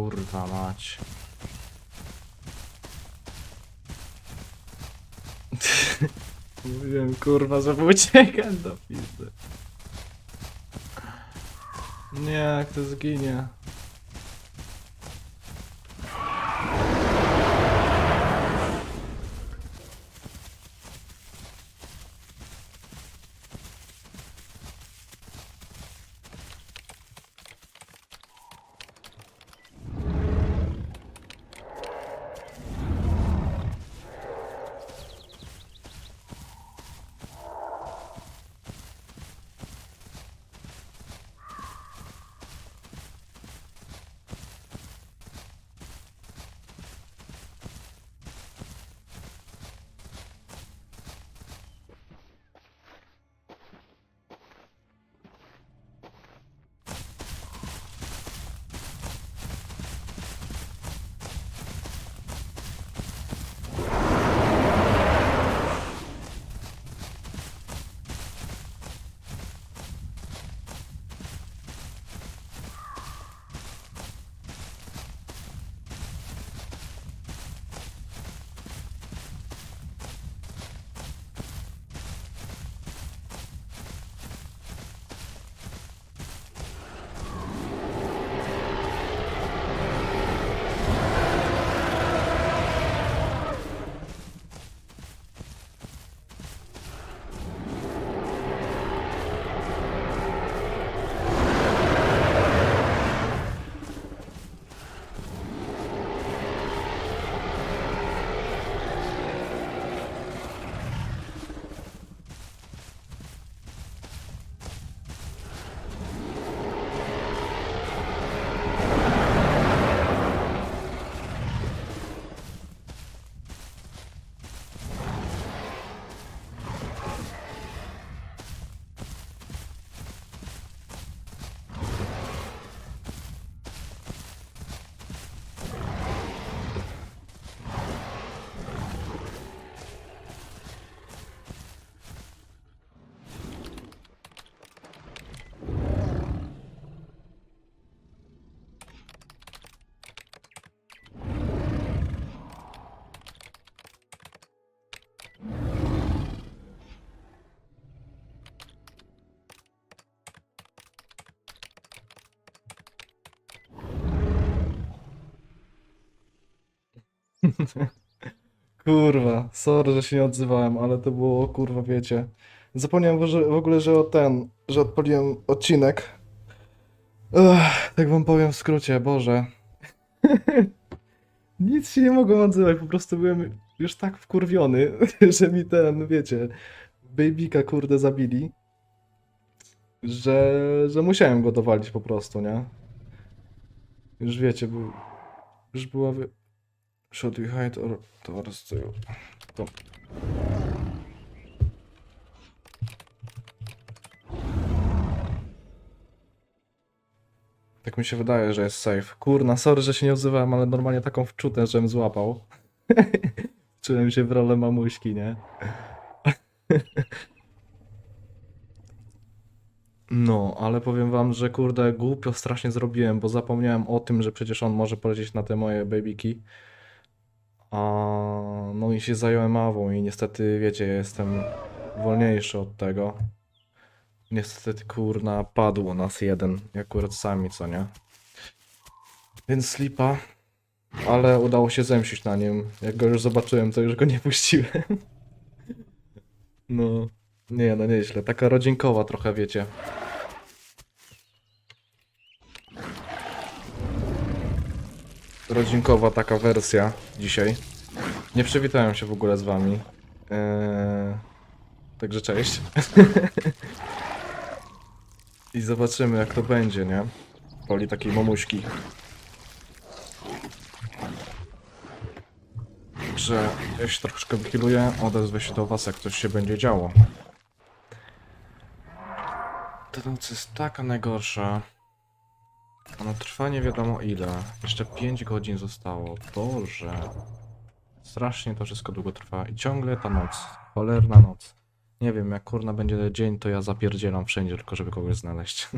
Kurwa mać. Mówiłem kurwa, że uciekam do pizdy. Nie, jak to zginie. Kurwa, sorry, że się nie odzywałem, ale to było, kurwa, wiecie. Zapomniałem że, w ogóle, że o ten, że odpaliłem odcinek. Ech, tak wam powiem w skrócie, Boże. Nic się nie mogłem odzywać, po prostu byłem już tak wkurwiony, że mi ten, wiecie, babyka kurde zabili, że, że musiałem go dowalić po prostu, nie? Już wiecie, był, już była... Should we hide or towards the... To... Tak mi się wydaje, że jest safe. Kurna, sorry, że się nie odzywałem, ale normalnie taką wczutę, żem złapał. Czułem się w rolę mamuśki, nie? No, ale powiem wam, że kurde, głupio strasznie zrobiłem, bo zapomniałem o tym, że przecież on może polecieć na te moje babyki. A no i się zająłem awą i niestety, wiecie, jestem wolniejszy od tego. Niestety, kurna, padło nas jeden, akurat sami, co nie? Więc slipa, ale udało się zemścić na nim. Jak go już zobaczyłem, to już go nie puściłem. No, nie, no nieźle. Taka rodzinkowa trochę, wiecie. Rodzinkowa taka wersja dzisiaj. Nie przywitałem się w ogóle z wami. Eee, także cześć. I zobaczymy jak to będzie, nie? W roli takiej mamuśki. Że ja się troszeczkę wychyluję, odezwę się do was jak coś się będzie działo. Ta noc jest taka najgorsza. Ona trwa nie wiadomo ile. Jeszcze 5 godzin zostało. Boże. Strasznie to wszystko długo trwa. I ciągle ta noc. Cholerna noc. Nie wiem, jak kurna będzie dzień, to ja zapierdzielam wszędzie, tylko żeby kogoś znaleźć.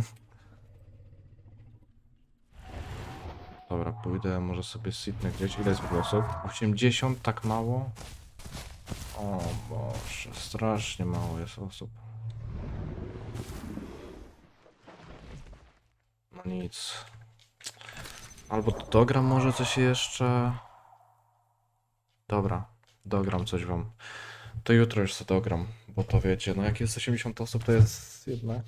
Dobra, pójdę może sobie sitnę gdzieś. Ile jest w ogóle osób? 80, tak mało? O Boże, strasznie mało jest osób. Nic. Albo dogram może coś jeszcze. Dobra, dogram coś wam. To jutro już sobie dogram, bo to wiecie, no jak jest 80 osób, to jest jednak...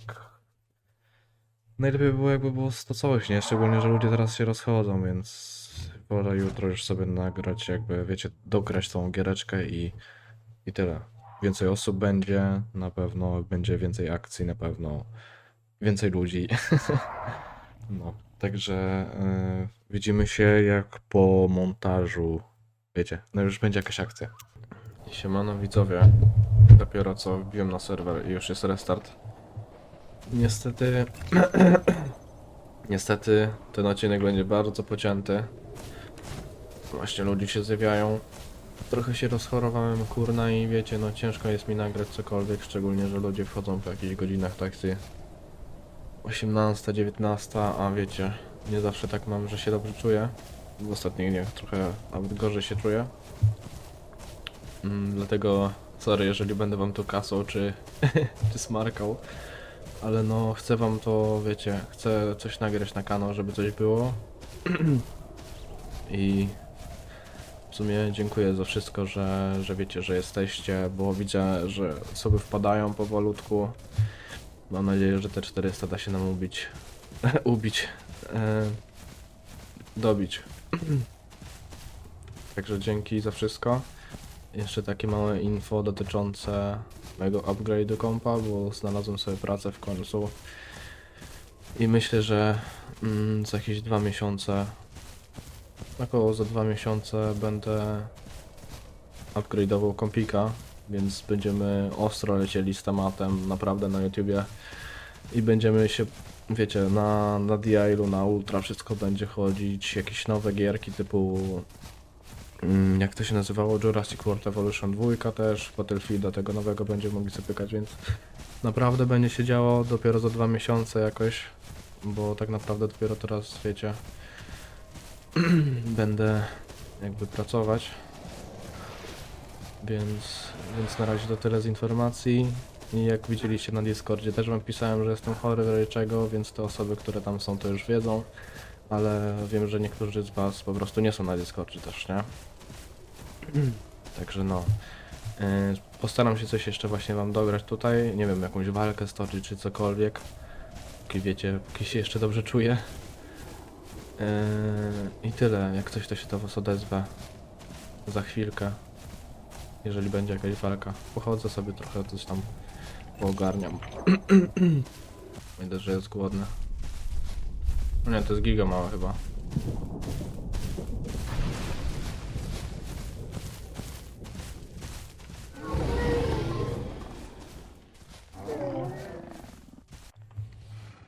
Najlepiej by było jakby było 100 całych, nie? Szczególnie, że ludzie teraz się rozchodzą, więc wolę jutro już sobie nagrać, jakby wiecie, dograć tą giereczkę i, i tyle. Więcej osób będzie, na pewno będzie więcej akcji, na pewno więcej ludzi. No, także y, widzimy się jak po montażu. Wiecie, no już będzie jakaś akcja. Siemano widzowie, dopiero co wbiłem na serwer i już jest restart. Niestety, niestety ten odcinek będzie bardzo pocięty. Właśnie ludzie się zjawiają. Trochę się rozchorowałem kurna i wiecie, no ciężko jest mi nagrać cokolwiek, szczególnie, że ludzie wchodzą po jakichś godzinach taksy 18, 19, a wiecie, nie zawsze tak mam, że się dobrze czuję. W ostatnich dniach trochę nawet gorzej się czuję. Mm, dlatego sorry, jeżeli będę wam tu kasał czy, czy smarkał. Ale no, chcę wam to, wiecie, chcę coś nagrać na kanał, żeby coś było. I w sumie dziękuję za wszystko, że, że wiecie, że jesteście, bo widzę, że osoby wpadają powolutku. Mam nadzieję, że te 400 da się nam ubić. ubić. E, dobić. Także dzięki za wszystko. Jeszcze takie małe info dotyczące mojego upgrade'u kompa, bo znalazłem sobie pracę w końcu. I myślę, że mm, za jakieś dwa miesiące, około za dwa miesiące będę upgrade'ował kompika, więc będziemy ostro lecieli z tematem naprawdę na YouTubie i będziemy się, wiecie, na, na DI-lu, na Ultra wszystko będzie chodzić, jakieś nowe gierki typu Mm, jak to się nazywało, Jurassic World Evolution 2 też, Battlefielda tego nowego będziemy mogli sobie pykać, więc naprawdę będzie się działo dopiero za dwa miesiące jakoś, bo tak naprawdę dopiero teraz, wiecie, będę jakby pracować, więc, więc na razie to tyle z informacji i jak widzieliście na Discordzie też wam pisałem, że jestem chory w razie czego, więc te osoby, które tam są to już wiedzą, ale wiem, że niektórzy z was po prostu nie są na Discordzie też, nie? Także no. Yy, Postaram się coś jeszcze właśnie wam dograć tutaj. Nie wiem, jakąś walkę stoczyć czy cokolwiek. Póki wiecie, póki się jeszcze dobrze czuję. Yy, I tyle. Jak coś to się do was odezwę. Za chwilkę. Jeżeli będzie jakaś walka. Pochodzę sobie trochę, coś tam poogarniam. Widzę, że jest głodny. No Nie, to jest giga mała chyba.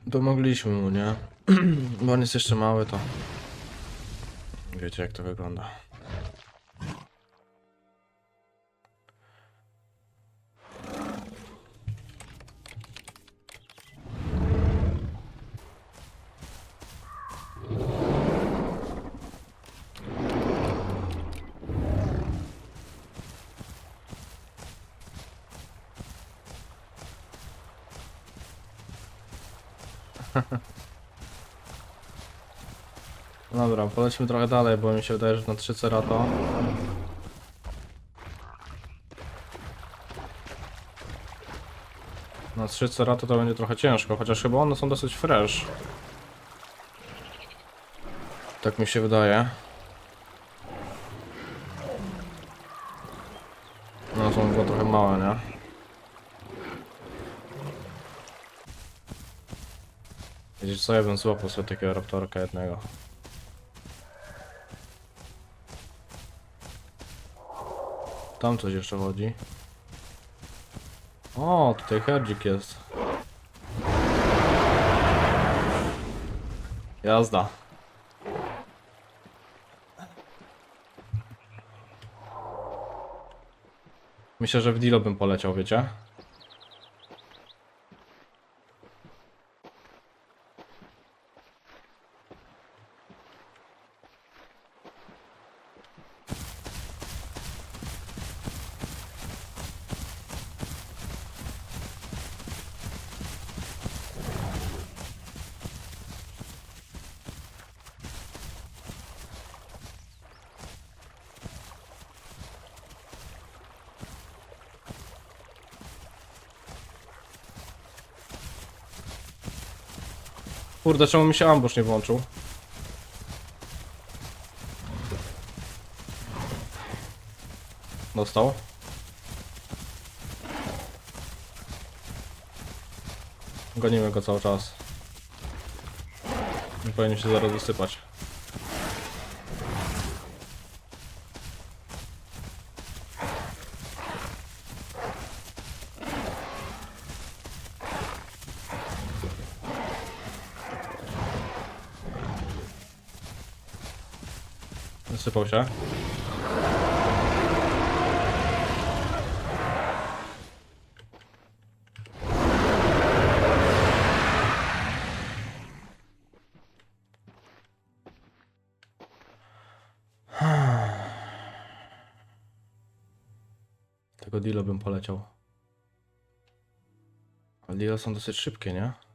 Domogliśmy mu, nie? Bo on jest jeszcze mały, to... Wiecie jak to wygląda. Dobra, polećmy trochę dalej, bo mi się wydaje, że na 3 Cerato. Na 3 Cerato to będzie trochę ciężko, chociaż chyba one są dosyć fresh. Tak mi się wydaje. No są chyba trochę małe, nie? Wiecie co, ja bym złapał sobie takiego raptorka jednego. Tam coś jeszcze chodzi. O, tutaj herdzik jest. Jazda. Myślę, że w Dilo bym poleciał, wiecie? Kurde, czemu mi się ambush nie włączył? Dostał. Gonimy go cały czas. Nie powinien się zaraz wysypać. Wysypał się. Tego deala bym poleciał. Ale deale są dosyć szybkie, nie?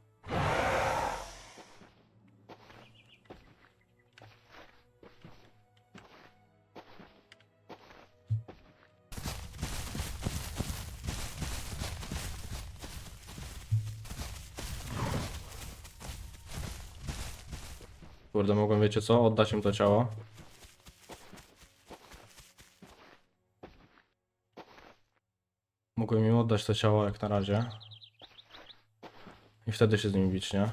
Wiecie co? Oddać im to ciało. Mogłem im oddać to ciało jak na razie. I wtedy się z nimi bić, nie?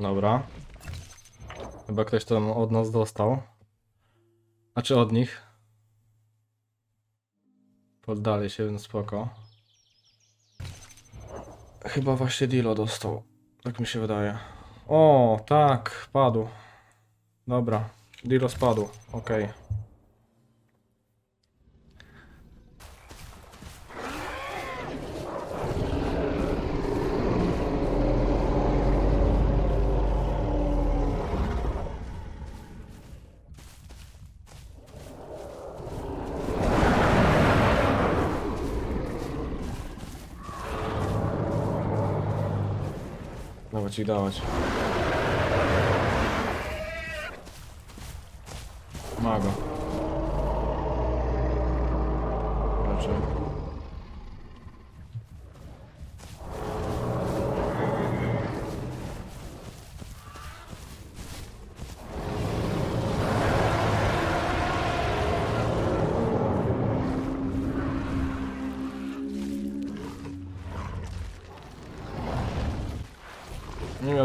Dobra. Chyba ktoś tam od nas dostał. Znaczy od nich. Poddali się, więc spoko. Chyba właśnie Dilo dostał. Tak mi się wydaje. O, tak, padł. Dobra, Dilo spadł. Okej. Dawać i dawać.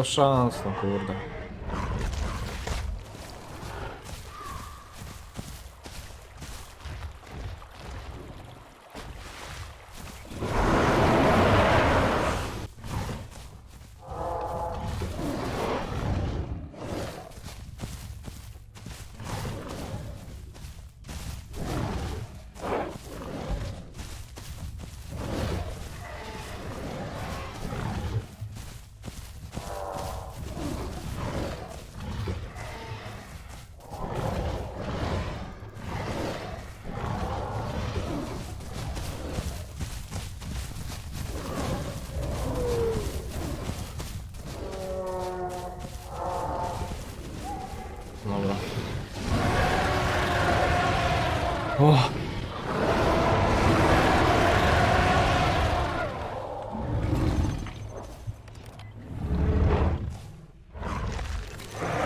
Szans, no kurde. O!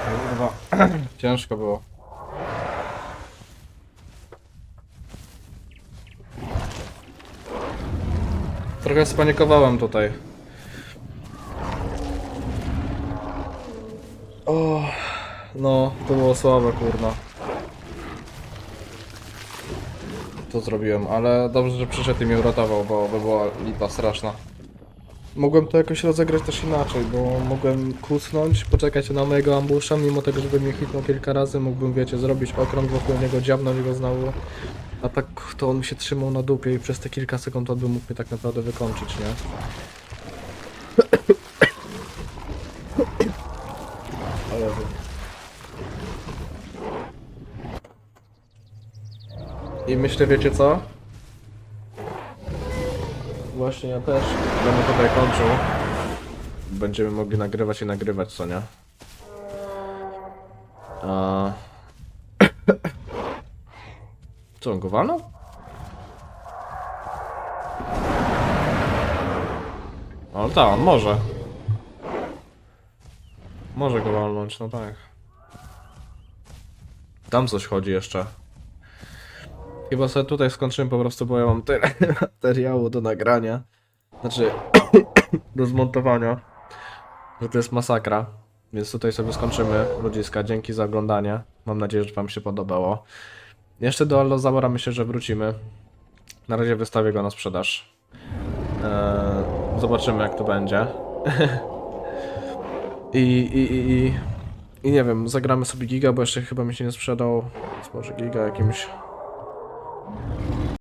Kurwa, ciężko było. Trochę spanikowałem tutaj. O, no, to było słabe, kurna. To zrobiłem, ale dobrze, że przyszedł i mnie uratował, bo by była lipa straszna. Mogłem to jakoś rozegrać też inaczej, bo mogłem kusnąć, poczekać na mojego ambusza, mimo tego, żeby mnie hitnął kilka razy, mógłbym, wiecie, zrobić okrąg wokół niego, dziabnąć go znowu, A tak to on się trzymał na dupie i przez te kilka sekund on by mógł mnie tak naprawdę wykończyć, nie? Ale I myślę, wiecie co? Właśnie ja też będę tutaj kończył. Będziemy mogli nagrywać i nagrywać, co nie? A... Co, on go walnął? Ale tak, on może. Może go walnąć, no tak. Tam coś chodzi jeszcze. Chyba sobie tutaj skończymy po prostu, bo ja mam tyle materiału do nagrania. Znaczy, do zmontowania. Że to jest masakra. Więc tutaj sobie skończymy, ludziska. Dzięki za oglądanie. Mam nadzieję, że Wam się podobało. Jeszcze do Allozabora myślę, że wrócimy. Na razie wystawię go na sprzedaż. Eee, zobaczymy, jak to będzie. I, i, i, i, I nie wiem, zagramy sobie giga, bo jeszcze chyba mi się nie sprzedał. Więc może giga jakimś Thank you.